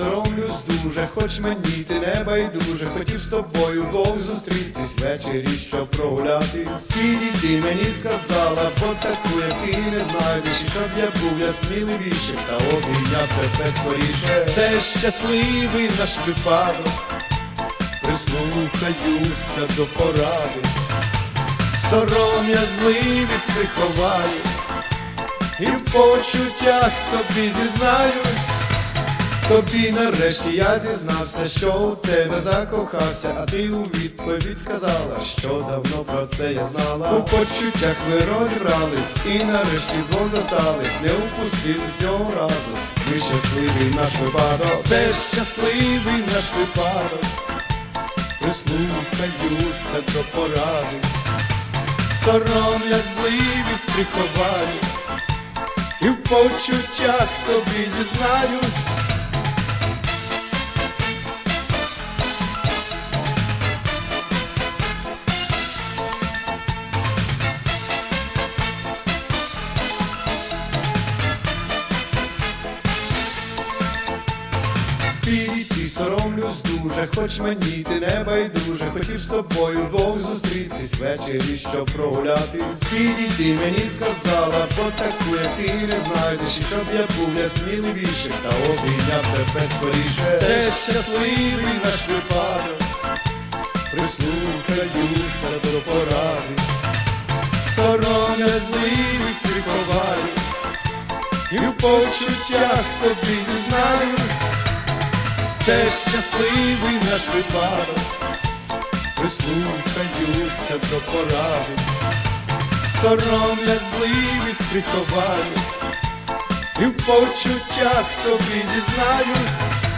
Соромлюсь дуже, хоч мені ти не байдуже, хотів з тобою вдвох зустрітись ввечері, щоб прогулятись. Підійти мені сказала, бо таку, як ти не і щоб я був я сміливішим, та обійняв тебе скоріше. Це щасливий наш випадок, прислухаюся до поради, сором'язливість приховаю, і в почуттях тобі зізнаюсь. Тобі нарешті я зізнався, що у тебе закохався, а ти у відповідь сказала, що давно про це я знала. У почуттях ми розібрались і нарешті двох зостались, не упустили цього разу. Ми щасливий наш випадок, це щасливий наш випадок. Прислухаюся до поради, сором'язливість приховаю, і в почуттях тобі зізнаюсь. Підійти соромлюсь дуже, хоч мені ти не байдуже, хотів з тобою вдвох зустрітись ввечері, щоб прогулятись. Підійти мені сказала, бо таку, як ти не знайдеш, і щоб я був я сміливішим, та обійняв тебе скоріше. Це щасливий наш випадок, прислухаюся до поради, сором'язливість приховаю, і в почуттях тобі зізнаюсь. Це щасливий наш випадок, прислухаюся до поради, сором'язливість приховаю, і в почуттях тобі зізнаюсь.